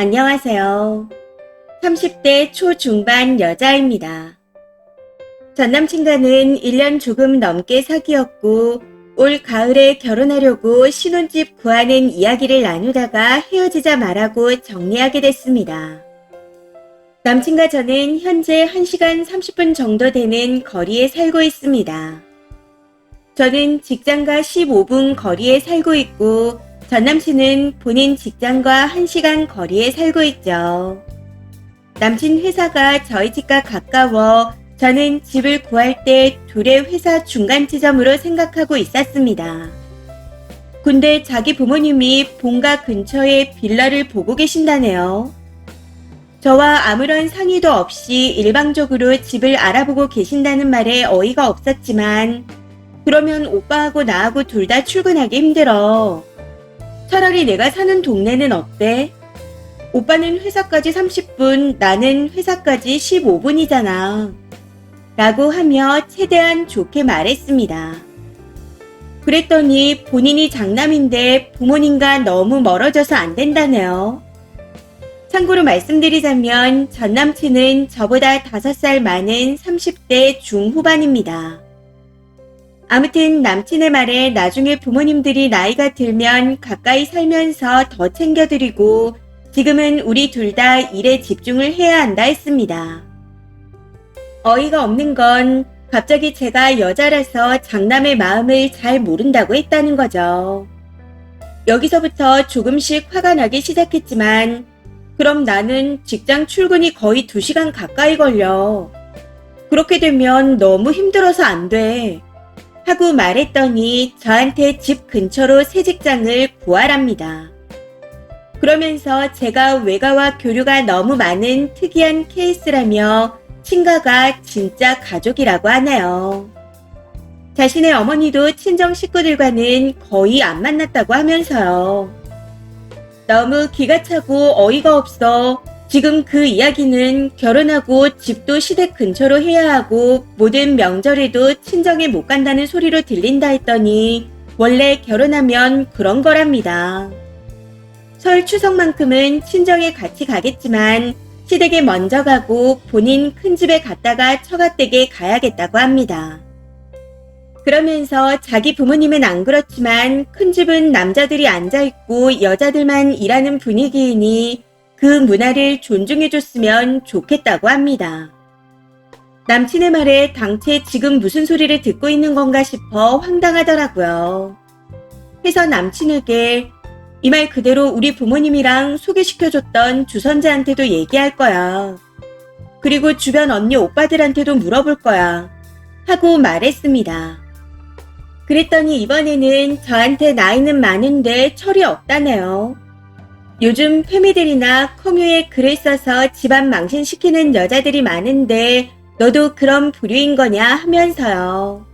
안녕하세요. 30대 초중반 여자입니다. 전 남친과는 1년 조금 넘게 사귀었고, 올 가을에 결혼하려고 신혼집 구하는 이야기를 나누다가 헤어지자 말하고 정리하게 됐습니다. 남친과 저는 현재 1시간 30분 정도 되는 거리에 살고 있습니다. 저는 직장과 15분 거리에 살고 있고, 전 남친은 본인 직장과 1시간 거리에 살고 있죠. 남친 회사가 저희 집과 가까워 저는 집을 구할 때 둘의 회사 중간 지점으로 생각하고 있었습니다. 근데 자기 부모님이 본가 근처에 빌라를 보고 계신다네요. 저와 아무런 상의도 없이 일방적으로 집을 알아보고 계신다는 말에 어이가 없었지만 그러면 오빠하고 나하고 둘 다 출근하기 힘들어. 차라리 내가 사는 동네는 어때? 오빠는 회사까지 30분, 나는 회사까지 15분이잖아. 라고 하며 최대한 좋게 말했습니다. 그랬더니 본인이 장남인데 부모님과 너무 멀어져서 안 된다네요. 참고로 말씀드리자면 전 남친은 저보다 5살 많은 30대 중후반입니다. 아무튼 남친의 말에 나중에 부모님들이 나이가 들면 가까이 살면서 더 챙겨드리고 지금은 우리 둘 다 일에 집중을 해야 한다 했습니다. 어이가 없는 건 갑자기 제가 여자라서 장남의 마음을 잘 모른다고 했다는 거죠. 여기서부터 조금씩 화가 나기 시작했지만 그럼 나는 직장 출근이 거의 2시간 가까이 걸려. 그렇게 되면 너무 힘들어서 안 돼. 하고 말했더니 저한테 집 근처로 새 직장을 구하랍니다. 그러면서 제가 외가와 교류가 너무 많은 특이한 케이스라며 친가가 진짜 가족이라고 하네요. 자신의 어머니도 친정 식구들과는 거의 안 만났다고 하면서요. 너무 기가 차고 어이가 없어. 지금 그 이야기는 결혼하고 집도 시댁 근처로 해야 하고 모든 명절에도 친정에 못 간다는 소리로 들린다 했더니 원래 결혼하면 그런 거랍니다. 설 추석만큼은 친정에 같이 가겠지만 시댁에 먼저 가고 본인 큰 집에 갔다가 처갓댁에 가야겠다고 합니다. 그러면서 자기 부모님은 안 그렇지만 큰 집은 남자들이 앉아있고 여자들만 일하는 분위기이니 그 문화를 존중해줬으면 좋겠다고 합니다. 남친의 말에 당최 지금 무슨 소리를 듣고 있는 건가 싶어 황당하더라고요. 해서 남친에게 이 말 그대로 우리 부모님이랑 소개시켜줬던 주선자한테도 얘기할 거야. 그리고 주변 언니 오빠들한테도 물어볼 거야. 하고 말했습니다. 그랬더니 이번에는 저한테 나이는 많은데 철이 없다네요. 요즘 페미들이나 커뮤에 글을 써서 집안 망신시키는 여자들이 많은데 너도 그런 부류인 거냐 하면서요.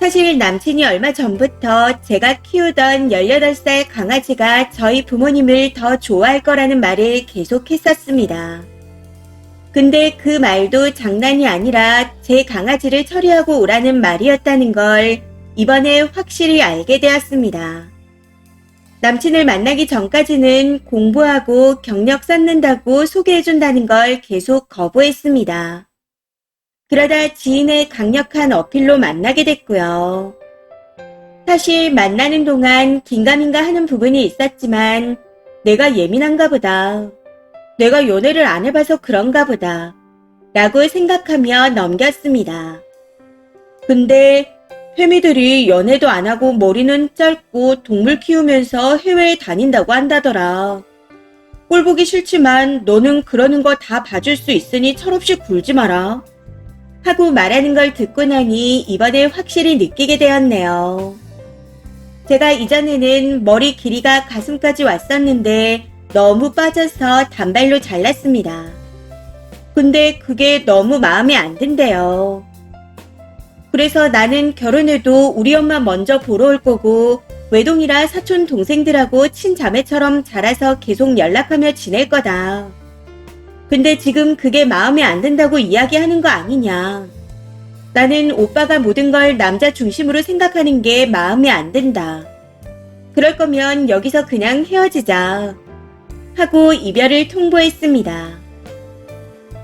사실 남친이 얼마 전부터 제가 키우던 18살 강아지가 저희 부모님을 더 좋아할 거라는 말을 계속 했었습니다. 근데 그 말도 장난이 아니라 제 강아지를 처리하고 오라는 말이었다는 걸 이번에 확실히 알게 되었습니다. 남친을 만나기 전까지는 공부하고 경력 쌓는다고 소개해준다는 걸 계속 거부했습니다. 그러다 지인의 강력한 어필로 만나게 됐고요. 사실 만나는 동안 긴가민가 하는 부분이 있었지만 내가 예민한가 보다. 내가 연애를 안 해봐서 그런가 보다. 라고 생각하며 넘겼습니다. 근데 페미들이 연애도 안 하고 머리는 짧고 동물 키우면서 해외에 다닌다고 한다더라. 꼴 보기 싫지만 너는 그러는 거 다 봐줄 수 있으니 철없이 굴지 마라. 하고 말하는 걸 듣고 나니 이번에 확실히 느끼게 되었네요. 제가 이전에는 머리 길이가 가슴까지 왔었는데 너무 빠져서 단발로 잘랐습니다. 근데 그게 너무 마음에 안 든대요. 그래서 나는 결혼해도 우리 엄마 먼저 보러 올 거고 외동이라 사촌 동생들하고 친자매처럼 자라서 계속 연락하며 지낼 거다. 근데 지금 그게 마음에 안 든다고 이야기하는 거 아니냐. 나는 오빠가 모든 걸 남자 중심으로 생각하는 게 마음에 안 든다. 그럴 거면 여기서 그냥 헤어지자. 하고 이별을 통보했습니다.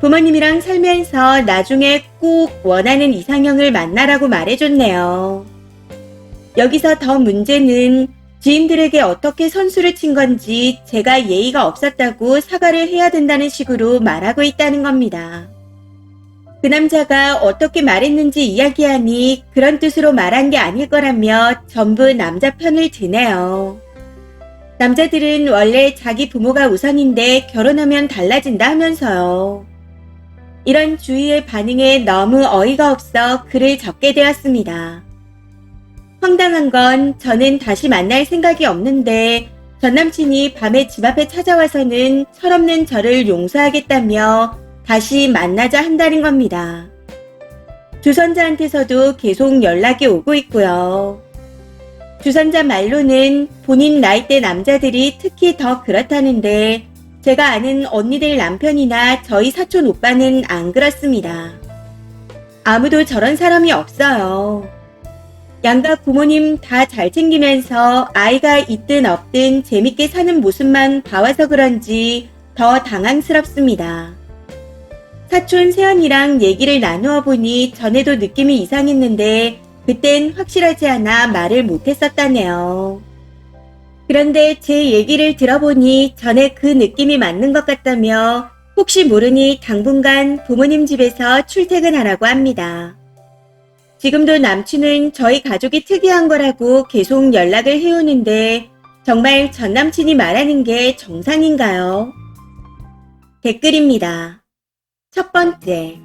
부모님이랑 살면서 나중에 꼭 원하는 이상형을 만나라고 말해줬네요. 여기서 더 문제는 지인들에게 어떻게 선수를 친 건지 제가 예의가 없었다고 사과를 해야 된다는 식으로 말하고 있다는 겁니다. 그 남자가 어떻게 말했는지 이야기하니 그런 뜻으로 말한 게 아닐 거라며 전부 남자 편을 드네요. 남자들은 원래 자기 부모가 우선인데 결혼하면 달라진다 하면서요. 이런 주위의 반응에 너무 어이가 없어 글을 적게 되었습니다. 황당한 건 저는 다시 만날 생각이 없는데 전 남친이 밤에 집 앞에 찾아와서는 철없는 저를 용서하겠다며 다시 만나자 한다는 겁니다. 주선자한테서도 계속 연락이 오고 있고요. 주선자 말로는 본인 나이대 남자들이 특히 더 그렇다는데 제가 아는 언니들 남편이나 저희 사촌 오빠는 안 그렇습니다. 아무도 저런 사람이 없어요. 양가 부모님 다 잘 챙기면서 아이가 있든 없든 재밌게 사는 모습만 봐와서 그런지 더 당황스럽습니다. 사촌 세연이랑 얘기를 나누어 보니 전에도 느낌이 이상했는데 그땐 확실하지 않아 말을 못했었다네요. 그런데 제 얘기를 들어보니 전에 그 느낌이 맞는 것 같다며 혹시 모르니 당분간 부모님 집에서 출퇴근하라고 합니다. 지금도 남친은 저희 가족이 특이한 거라고 계속 연락을 해오는데 정말 전 남친이 말하는 게 정상인가요? 댓글입니다. 첫 번째.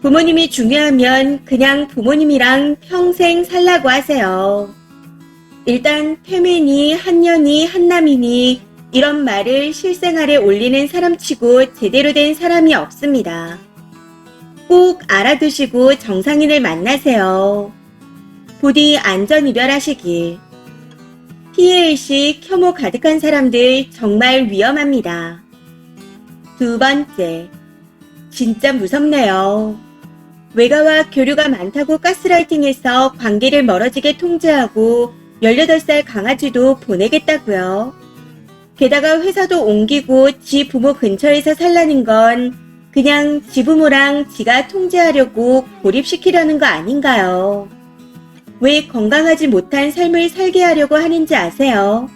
부모님이 중요하면 그냥 부모님이랑 평생 살라고 하세요. 일단 태민이 한년이 한남이니 이런 말을 실생활에 올리는 사람치고 제대로 된 사람이 없습니다. 꼭 알아두시고 정상인을 만나세요. 부디 안전 이별하시길. 피해의식, 혐오 가득한 사람들 정말 위험합니다. 두 번째. 진짜 무섭네요. 외가와 교류가 많다고 가스라이팅해서 관계를 멀어지게 통제하고 18살 강아지도 보내겠다고요. 게다가 회사도 옮기고 지 부모 근처에서 살라는 건 그냥 지 부모랑 지가 통제하려고 고립시키려는 거 아닌가요? 왜 건강하지 못한 삶을 살게 하려고 하는지 아세요?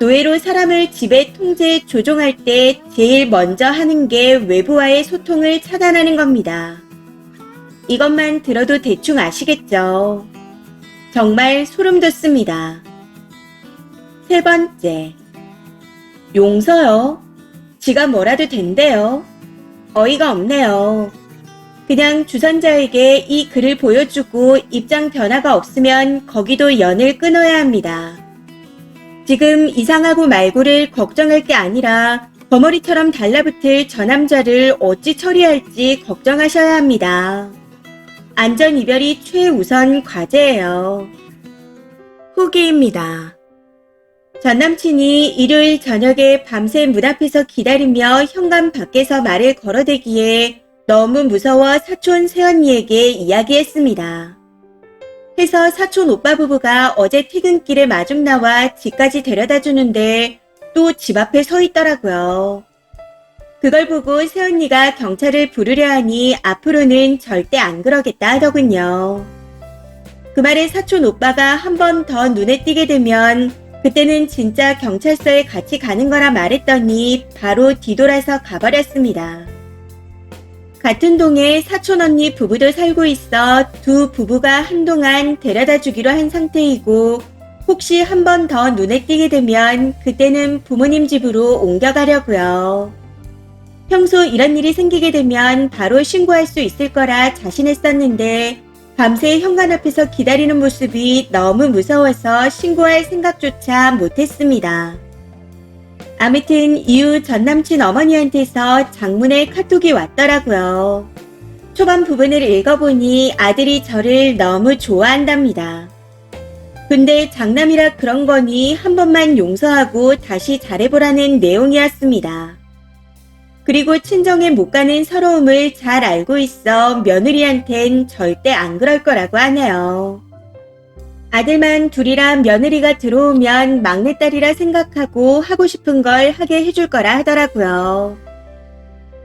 노예로 사람을 집에 통제, 조종할 때 제일 먼저 하는 게 외부와의 소통을 차단하는 겁니다. 이것만 들어도 대충 아시겠죠? 정말 소름 돋습니다. 세 번째. 용서요? 지가 뭐라도 된대요. 어이가 없네요. 그냥 주선자에게 이 글을 보여주고 입장 변화가 없으면 거기도 연을 끊어야 합니다. 지금 이상하고 말고를 걱정할 게 아니라 버머리처럼 달라붙을 저 남자를 어찌 처리할지 걱정하셔야 합니다. 안전 이별이 최우선 과제예요. 후기입니다. 전 남친이 일요일 저녁에 밤새 문 앞에서 기다리며 현관 밖에서 말을 걸어대기에 너무 무서워 사촌 새언니에게 이야기했습니다. 해서 사촌 오빠 부부가 어제 퇴근길에 마중 나와 집까지 데려다 주는데 또 집 앞에 서 있더라고요. 그걸 보고 새언니가 경찰을 부르려 하니 앞으로는 절대 안 그러겠다 하더군요. 그 말에 사촌 오빠가 한 번 더 눈에 띄게 되면 그때는 진짜 경찰서에 같이 가는 거라 말했더니 바로 뒤돌아서 가버렸습니다. 같은 동에 사촌 언니 부부도 살고 있어 두 부부가 한동안 데려다 주기로 한 상태이고 혹시 한 번 더 눈에 띄게 되면 그때는 부모님 집으로 옮겨가려고요. 평소 이런 일이 생기게 되면 바로 신고할 수 있을 거라 자신했었는데 밤새 현관 앞에서 기다리는 모습이 너무 무서워서 신고할 생각조차 못했습니다. 아무튼 이후 전 남친 어머니한테서 장문의 카톡이 왔더라고요. 초반 부분을 읽어보니 아들이 저를 너무 좋아한답니다. 근데 장남이라 그런 거니 한 번만 용서하고 다시 잘해보라는 내용이었습니다. 그리고 친정에 못 가는 서러움을 잘 알고 있어 며느리한텐 절대 안 그럴 거라고 하네요. 아들만 둘이라 며느리가 들어오면 막내딸이라 생각하고 하고 싶은 걸 하게 해줄 거라 하더라고요.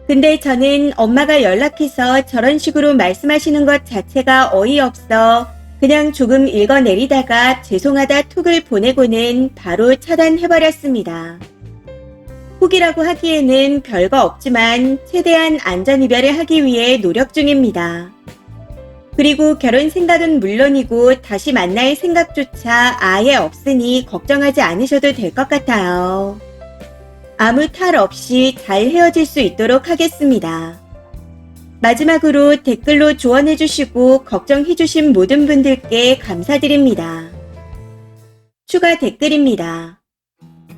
근데 저는 엄마가 연락해서 저런 식으로 말씀하시는 것 자체가 어이없어 그냥 조금 읽어내리다가 죄송하다 톡을 보내고는 바로 차단해버렸습니다. 톡이라고 하기에는 별거 없지만 최대한 안전 이별을 하기 위해 노력 중입니다. 그리고 결혼 생각은 물론이고 다시 만날 생각조차 아예 없으니 걱정하지 않으셔도 될 것 같아요. 아무 탈 없이 잘 헤어질 수 있도록 하겠습니다. 마지막으로 댓글로 조언해주시고 걱정해주신 모든 분들께 감사드립니다. 추가 댓글입니다.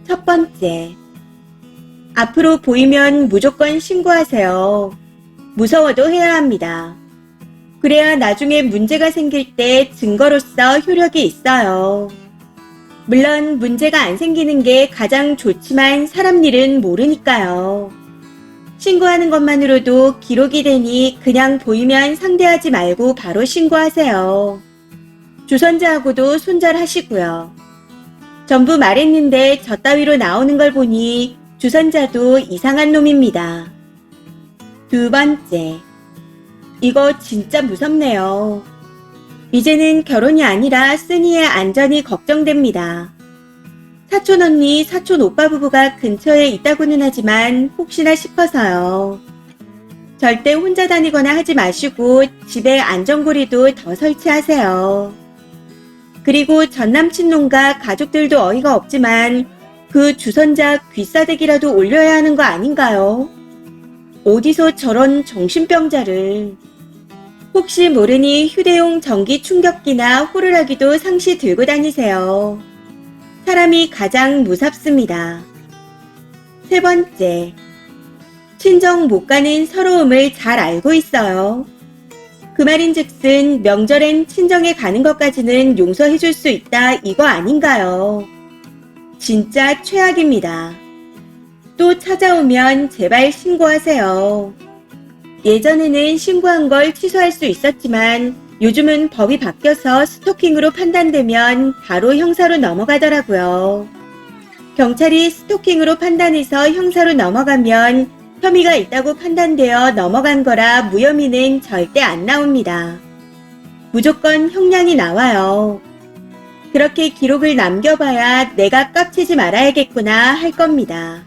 첫 번째. 앞으로 보이면 무조건 신고하세요. 무서워도 해야 합니다. 그래야 나중에 문제가 생길 때 증거로서 효력이 있어요. 물론 문제가 안 생기는 게 가장 좋지만 사람 일은 모르니까요. 신고하는 것만으로도 기록이 되니 그냥 보이면 상대하지 말고 바로 신고하세요. 주선자하고도 손절하시고요. 전부 말했는데 저 따위로 나오는 걸 보니 주선자도 이상한 놈입니다. 두 번째. 이거 진짜 무섭네요. 이제는 결혼이 아니라 쓰니의 안전이 걱정됩니다. 사촌 언니, 사촌 오빠 부부가 근처에 있다고는 하지만 혹시나 싶어서요. 절대 혼자 다니거나 하지 마시고 집에 안전고리도 더 설치하세요. 그리고 전 남친 놈과 가족들도 어이가 없지만 그 주선자 귀싸대기라도 올려야 하는 거 아닌가요? 어디서 저런 정신병자를. 혹시 모르니 휴대용 전기 충격기나 호루라기도 상시 들고 다니세요. 사람이 가장 무섭습니다. 세 번째. 친정 못 가는 서러움을 잘 알고 있어요. 그 말인 즉슨 명절엔 친정에 가는 것까지는 용서해 줄 수 있다 이거 아닌가요? 진짜 최악입니다. 또 찾아오면 제발 신고하세요. 예전에는 신고한 걸 취소할 수 있었지만 요즘은 법이 바뀌어서 스토킹으로 판단되면 바로 형사로 넘어가더라고요. 경찰이 스토킹으로 판단해서 형사로 넘어가면 혐의가 있다고 판단되어 넘어간 거라 무혐의는 절대 안 나옵니다. 무조건 형량이 나와요. 그렇게 기록을 남겨봐야 내가 깝치지 말아야겠구나 할 겁니다.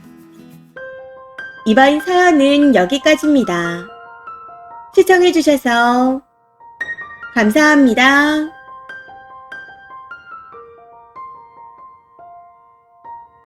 이번 사연은 여기까지입니다. 시청해주셔서 감사합니다.